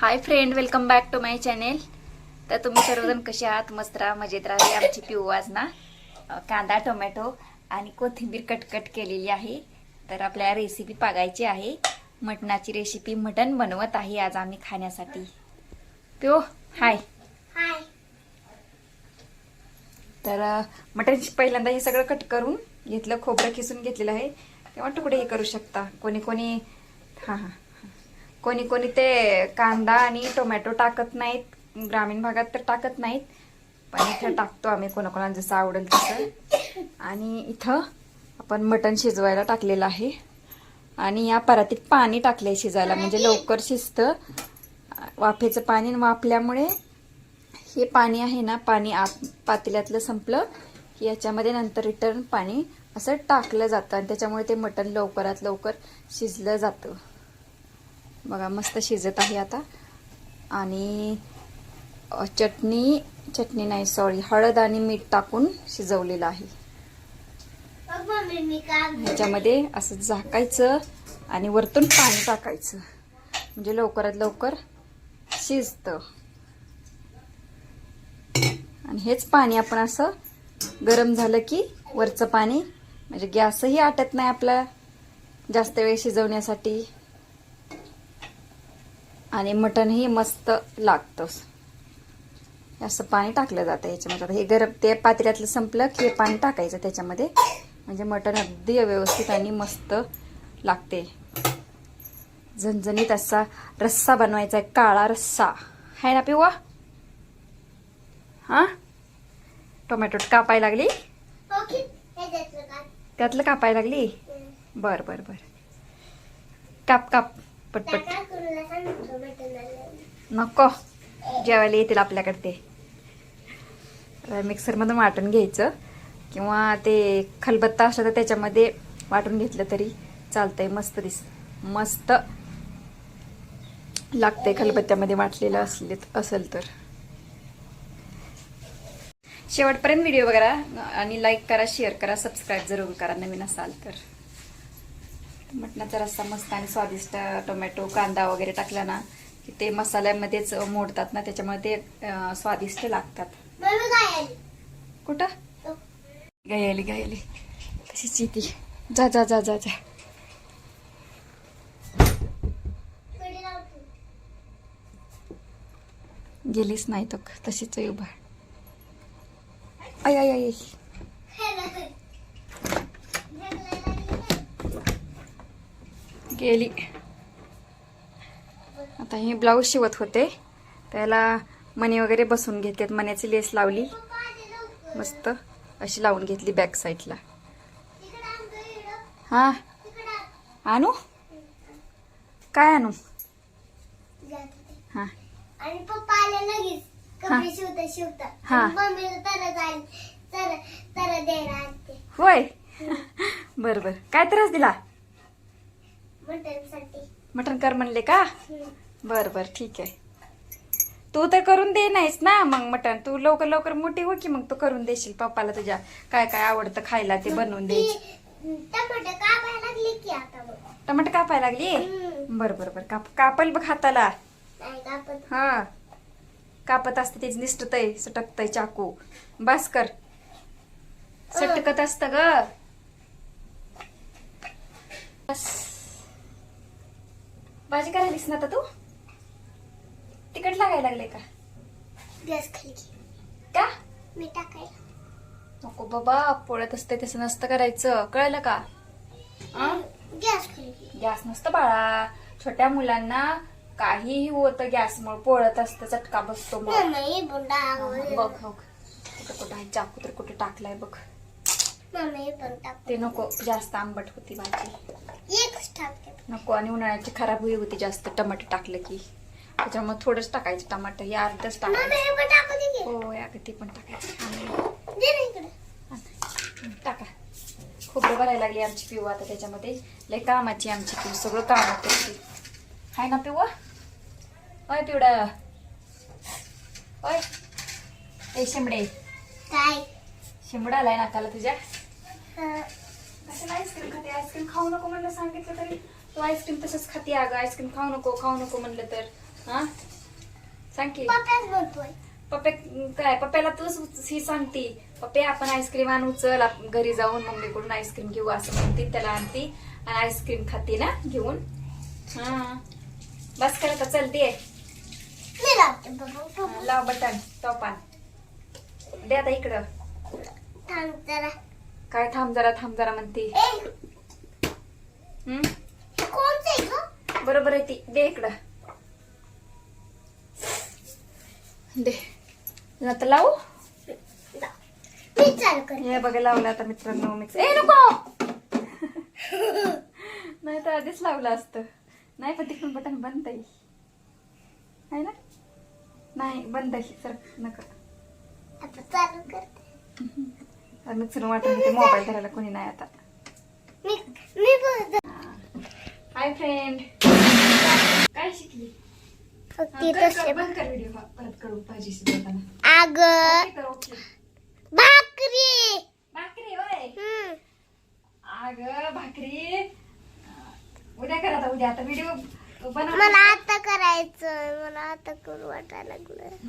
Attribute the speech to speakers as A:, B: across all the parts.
A: Hi friend welcome back to my channel तर तुम्ही सर्वजण कसे आहात? मस्त राहा मजेत राहा. आमची पिऊ आज ना कांदा टोमॅटो आणि कोथिंबीर कटकट केलेली आहे. तर आपल्या रेसिपी बघायची आहे. मटणाची रेसिपी मटण बनवत आहे आज आम्ही खाण्यासाठी. पिओ हाय
B: हाय
A: तर मटण पहिल्यांदा हे सगळं कट करून घेतलं खोबरं किसून घेतलेलं आहे. तेव्हा तुकडे हे करू शकता. कोणी कोणी हां हां. कोणी कोणी ते कांदा आणि टोमॅटो टाकत नाहीत. ग्रामीण भागात तर टाकत नाहीत. पण इथं टाकतो आम्ही कोणाकोणाला जसं आवडेल तसं. आणि इथं आपण मटण शिजवायला टाकलेलं आहे. आणि या परातीत पाणी टाकलंय शिजायला. म्हणजे लवकर शिजतं. वाफेचं पाणी वाफल्यामुळे हे पाणी आहे ना पाणी आत पातेल्यातलं संपलं की याच्यामध्ये नंतर रिटर्न पाणी असं टाकलं जातं. आणि त्याच्यामुळे ते मटण लवकरात लवकर शिजलं जातं. बघा मस्त शिजत आहे आता. आणि चटणी चटणी नाही सॉरी हळद आणि मीठ टाकून शिजवलेलं आहे. ह्याच्यामध्ये असं झाकायचं आणि वरतून पाणी टाकायचं. म्हणजे लवकरात लवकर शिजतं. आणि हेच पाणी आपण असं गरम झालं की वरचं पाणी म्हणजे गॅसही आटत नाही आपला जास्त वेळ शिजवण्यासाठी. आणि मटणही मस्त लागतं. असं पाणी टाकलं जातं याच्यामध्ये. आता हे गरम ते पातेल्यातलं संपलं की हे पाणी टाकायचं त्याच्यामध्ये. म्हणजे मटण अगदी व्यवस्थित आणि मस्त लागते. झणझणीत असा रस्सा बनवायचा आहे काळा रस्सा. आहे ना पिवा हा? टोमॅटो कापाय लागली?
B: हे
A: त्यातलं कापाय लागली? बर बर बर. काप काप. पटपट. नको. जेवायला येतील आपल्याकडे ते. मिक्सरमधून वाटून घ्यायचं. किंवा ते खलबत्ता असलं तर त्याच्यामध्ये वाटून घेतलं तरी चालतंय मस्त दिस मस्त लागतंय खलबत्त्यामध्ये वाटलेलं असले असेल तर. शेवटपर्यंत व्हिडिओ बघा आणि लाईक करा शेअर करा सबस्क्राईब जरूर करा नवीन असाल तर. मटणाचा रस्सा मस्त आणि स्वादिष्ट टोमॅटो कांदा वगैरे टाकला ना की ते मसाल्यामध्येच मोडतात ना त्याच्यामुळे ते स्वादिष्ट लागतात. कुठं. गायली गायली. तशीच येते. जा जा जा जा जा. गेलीच नाही तो तशीच उभा. आय आय आय गेली. आता हे ब्लाऊज शिवत होते. त्याला मणी वगैरे बसून घेतात. मण्याची लेस लावली. मस्त अशी लावून घेतली बॅक साईडला हा? आणू? काय आणू? हा.
B: आणि पप्पा आले लगेच. कपडे शिवता शिवता.
A: हा.
B: मम्मीला तर तर तर
A: होय. बर बर. काय त्रास दिला? मटण कर म्हणले का? बर बर ठीक आहे. तू तर करून दे नाहीस ना मग मटण. तू लवकर लवकर मोठी हो की मग तू करून देशील पप्पाला तुझ्या. काय काय आवडतं खायला ते बनवून दे
B: टमाटर कापायला लागले की आता बघ.
A: टमाटर कापाय लागली. बर बर बर. काप कापल बघ हाताला. हा. कापत असते तेच निसटतय सटकतय चाकू. बस कर. सटकत असत ग. बस. भाजी करायलीस ना आता तू? तिकट लागायला लागले का?
B: गॅस खाली.
A: का?
B: मी टाकायला.
A: नको बाबा पोळत असते तसं नसतं करायचं. कळलं का?
B: गॅस खाली.
A: गॅस नसतं बाळा. छोट्या मुलांना काहीही होतं गॅसमुळे पोळत असतं चटका बसतो मग.
B: बुंडा
A: बघ हो कुठं कुठं आहे चाकू तर कुठं टाकलाय बघ.
B: मम्मी
A: ते नको जास्त आंबट होती भाजी.
B: टाकते
A: नको आणि उन्हाळ्याची खराब होई होती जास्त टमाटर टाकलं की. त्याच्यामुळे थोडंच टाकायचं टमाटर हे अर्धच टाकायचं.
B: हे
A: या ते पण टाकायचं. टाका. खोबरं भरायला लागली आमची पिऊ आता त्याच्यामध्ये. लय कामाची आमची पिऊ सगळं काम करते हाय ना पिऊ? होय पिवडा. होय ए शिमडे.
B: काय?
A: शिमडा आलाय नाकाला तुझ्या? असं आईस्क्रीम खाते. आईस्क्रीम खाऊ नको म्हणलं सांगितलं तरी. तू आईस्क्रीम तसंच खाते अगं. आईस्क्रीम खाऊ नको खाऊ नको म्हणलं तर. हा? सांग की.
B: बोलतोय.
A: पप्पे काय पप्प्याला तूच ही सांगती. पप्पे आपण आईस्क्रीम आणू चल घरी जाऊन मम्मीकडून आईस्क्रीम घेऊ असं म्हणते. त्याला आणती. आणि आईस्क्रीम खाते ना घेऊन. हा. बस कर आता चल दे. लाव बटन. टॉपान दे आता इकडं.
B: थांब जरा.
A: काय थांब जरा थांब जरा म्हणते. हम्म? बरोबर आहे ती. दे इकडं. दे. आता लावू? हे बघा लावलं आता मित्रांनो मिक्स ए नको! नाही तर आधीच लावलं असतं. नाही पण तिकडून बटन बंद आहे. आहे ना? नाही बंद आहे. सर नका.
B: आता चालू करते.
A: मिक्सर वाटून ते मोबाईल धरायला कोणी नाही आता. हाय फ्रेंड काय शिकली? बंद कर व्हिडिओ परत करू भाजी शिकवताना
B: आग. भाकरी.
A: भाकरी होय. भाकरी. उद्या कर आता उद्या आता व्हिडिओ बनव.
B: मला आता करायचं मला आता करू वाटायला लागलं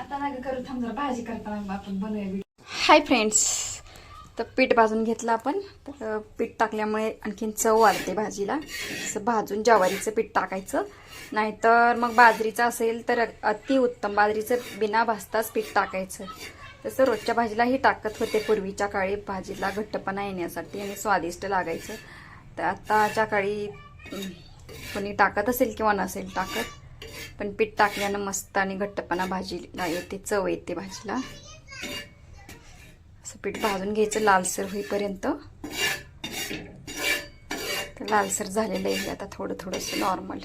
A: आता ना करू थांब जरा. भाजी करताना आपण बनवूया हाय फ्रेंड्स तर पीठ भाजून घेतलं आपण. तर पीठ टाकल्यामुळे आणखीन चव वाढते भाजीला. असं भाजून ज्वारीचं पीठ टाकायचं. नाहीतर मग बाजरीचं असेल तर अतिउत्तम बाजरीचं बिना भाजताच पीठ टाकायचं. तसं रोजच्या भाजीलाही टाकत होते पूर्वीच्या काळी. भाजीला घट्टपणा येण्यासाठी आणि स्वादिष्ट लागायचं. तर आत्ताच्या काळी कोणी टाकत असेल किंवा नसेल टाकत पण पीठ टाकल्यानं मस्त आणि घट्टपणा भाजीला येते चव येते भाजीला. असं पीठ भाजून घ्यायचं लालसर होईपर्यंत. तर लालसर झालेलं आहे आता थोडं थोडंसं नॉर्मल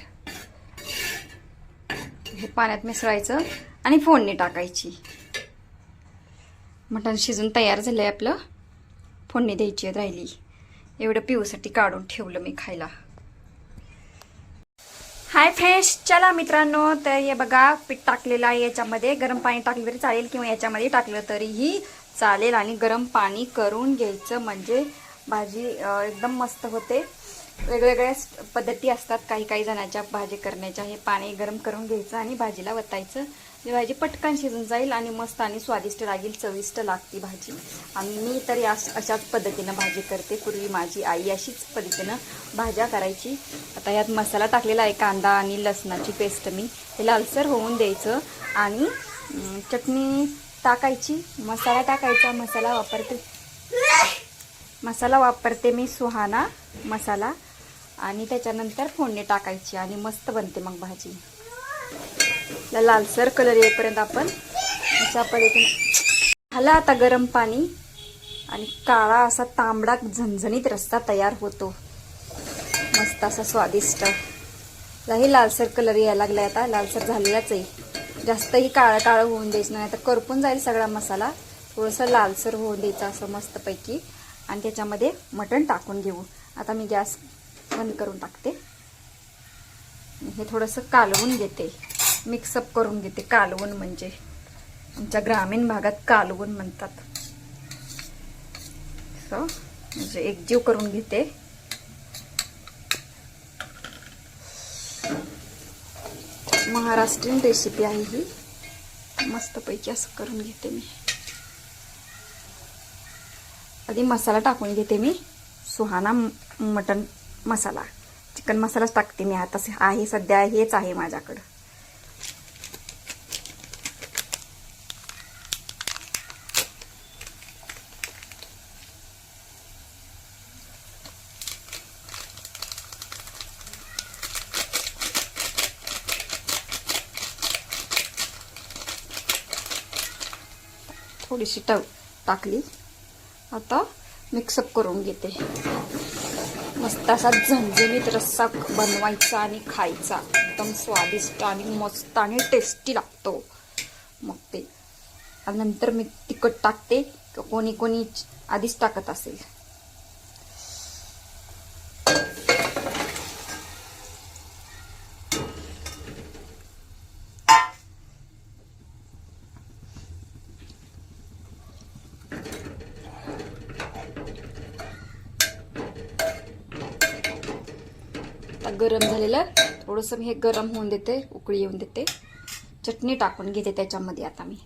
A: हे पाण्यात मिसळायचं आणि फोडणी टाकायची. मटण शिजून तयार झालं आहे आपलं. फोडणी द्यायची राहिली. एवढं पिऊसाठी काढून ठेवलं मी खायला. हाय फ्रेंड्स चला मित्रांनो तर हे बघा पीठ टाकलेलं आहे याच्यामध्ये. गरम पाणी टाकलं तरी चालेल किंवा याच्यामध्ये टाकलं तरीही. चालेल आणि गरम पाणी करून घ्यायचं. म्हणजे भाजी एकदम मस्त होते. वेगवेगळ्या पद्धती असतात काही काही जणांच्या भाजी करण्याच्या. हे पाणी गरम करून घ्यायचं आणि भाजीला वतायचं. म्हणजे भाजी पटकन शिजून जाईल आणि मस्त आणि स्वादिष्ट लागेल चविष्ट लागते भाजी. आणि मी तर या अशाच पद्धतीनं भाजी करते. पूर्वी माझी आई अशीच पद्धतीनं भाज्या करायची. आता यात मसाला टाकलेला आहे कांदा आणि लसणाची पेस्ट मी. हे लालसर होऊन द्यायचं आणि चटणी टाकायची. मसाला टाकायचा मसाला वापरते. मसाला वापरते मी सुहाना मसाला. आणि त्याच्यानंतर फोडणी टाकायची आणि मस्त बनते मग भाजी. लालसर कलर येईपर्यंत आपण अशा पद्धतीने झालं आता गरम पाणी. आणि काळा असा तांबडा झणझणीत रस्ता तयार होतो. मस्त असा स्वादिष्ट. ही लालसर कलर यायला लागलाय आता. लालसर झालेलाच आहे. जास्तही काळं काळं होऊन द्यायचं नाही. तर करपून जाईल सगळा मसाला. थोडंसं लालसर होऊन द्यायचं असं मस्तपैकी. आणि त्याच्यामध्ये मटण टाकून घेऊ. आता मी गॅस बंद करून टाकते. हे थोडंसं कालवून घेते. मिक्सअप करून घेते. कालवून म्हणजे आमच्या ग्रामीण भागात कालवून म्हणतात. असं म्हणजे एकजीव करून घेते. महाराष्ट्रीयन रेसिपी आहे ही. मस्तपैकी असं करून घेते मी. आधी मसाला टाकून घेते मी. Suhana mutton mutton masala. Chicken मसालाच टाकते मी आता. आहे सध्या हेच आहे माझ्याकडं. थोडीशी टव टाकली. आता मिक्सअप करून घेते. मस्त असा झणझणीत रस्सा बनवायचा आणि खायचा. एकदम स्वादिष्ट आणि मस्त आणि टेस्टी लागतो. मग ते. नंतर मी तिखट टाकते. कोणी कोणी आधीच टाकत असेल. गरम झालेलं. थोडंसं मी हे गरम होऊन देते उकळी येऊन देते. चटणी टाकून घेते त्याच्यामध्ये आता मी.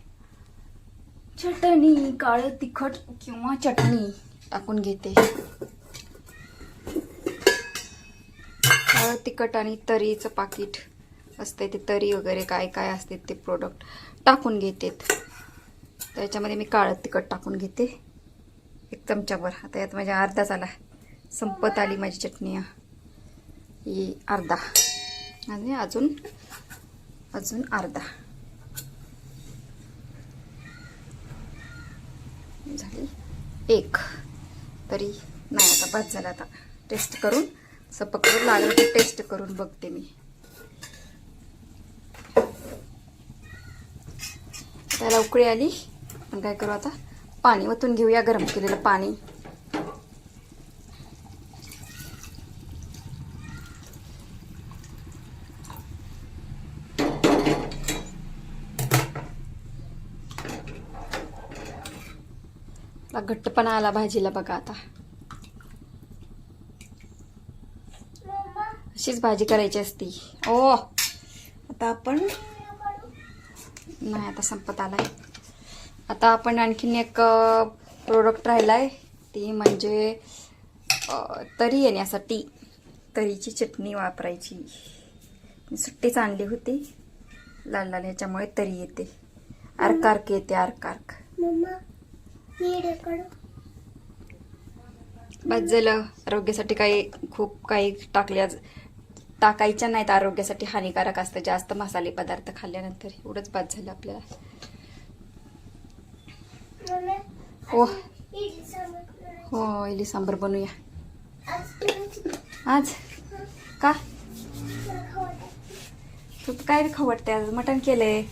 A: चटणी काळं तिखट किंवा चटणी टाकून घेते. काळं तिखट आणि तरीचं पाकिट असते ते तरी वगैरे काय काय असते ते प्रोडक्ट टाकून घेते. त्याच्यामध्ये मी काळं तिखट टाकून घेते. एक चमचाभर. आता यात माझ्या अर्धा झाला. संपत आली माझी चटणी. अर्धा. आणि अजून अजून अर्धा. झाली एक. तरी नाही आता भात झाला आता टेस्ट करून सपक करून लागलं तर टेस्ट करून बघते मी. त्याला उकळी आली. आपण काय करू आता? पाणी ओतून घेऊया गरम केलेलं पाणी. आपला घट्टपणा आला भाजीला बघा आता. अशीच भाजी करायची असती. ओ! आता आपण नाही आता संपत आलाय. आता आपण आणखीन एक प्रोडक्ट राहिलाय. ती म्हणजे तरी येण्यासाठी तरीची चटणी वापरायची. मी सुट्टीच आणली होती. लाल लाल ह्याच्यामुळे तरी येते. अर्कार्क येते अर्क अर्क
B: मम्मा नीड करू
A: बस झालं. आरोग्यासाठी काही खूप काही टाकल्या टाकायच्या नाहीत. आरोग्यासाठी हानिकारक असतं. जास्त मसाले पदार्थ खाल्ल्यानंतर एवढंच बाद झालं आपल्याला. हो. हो इडली सांबर बनवूया.
B: आज
A: का. तू काय खाऊ वाटते आज? मटण केलंय.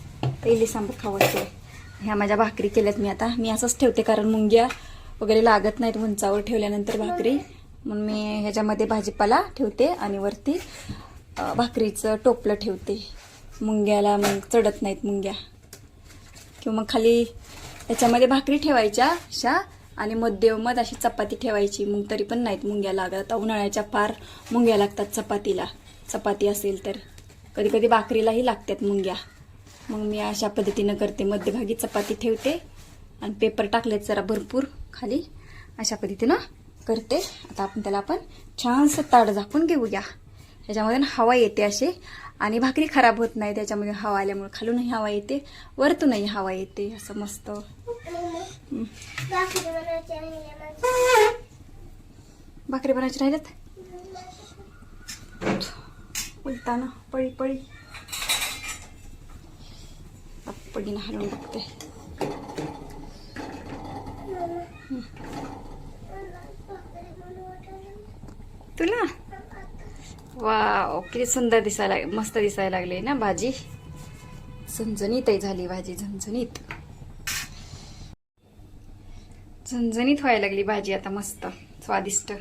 A: इडली सांबर खाऊ वाटते ह्या माझ्या भाकरी केल्यात मी आता. मी असंच ठेवते कारण मुंग्या वगैरे लागत नाहीत उंचावर ठेवल्यानंतर भाकरी. म्हणून मी ह्याच्यामध्ये भाजीपाला ठेवते आणि वरती भाकरीचं टोपलं ठेवते. मुंग्याला मग चढत नाहीत मुंग्या. किंवा मग खाली त्याच्यामध्ये भाकरी ठेवायच्या अशा आणि मध्यमध अशी चपाती ठेवायची. मग तरी पण नाहीत मुंग्या लागत. आता उन्हाळ्याच्या फार मुंग्या लागतात चपातीला. चपाती असेल तर. कधी कधी भाकरीलाही लागतात मुंग्या. मग मी अशा पद्धतीनं करते. मध्यभागी चपाती ठेवते आणि पेपर टाकलेत जरा भरपूर खाली. अशा पद्धतीनं करते. आता आपण त्याला आपण छानसं ताड झाकून घेऊया. ह्याच्यामध्ये हवा येते असे आणि भाकरी खराब होत नाही त्याच्यामध्ये हवा आल्यामुळे खालूनही हवा येते वरतूनही हवा येते. असं मस्त.
B: भाकरी बनवायची
A: भाकरी बनायची राहिल्यात? उलताना पळी पळी. पडीनं हलवून बघते तुला? वा किती सुंदर दिसायला मस्त दिसायला लागली ना भाजी. झणझणीतही झाली भाजी झणझणीत. झणझणीत व्हायला लागली भाजी आता मस्त स्वादिष्ट.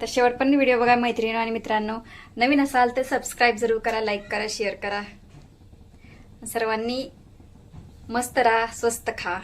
A: तर शेवट पण व्हिडिओ बघा मैत्रिणी आणि मित्रांनो. नवीन असाल तर सबस्क्राईब जरूर करा लाईक करा शेअर करा. सर्वांनी मस्त राहा स्वस्त खा.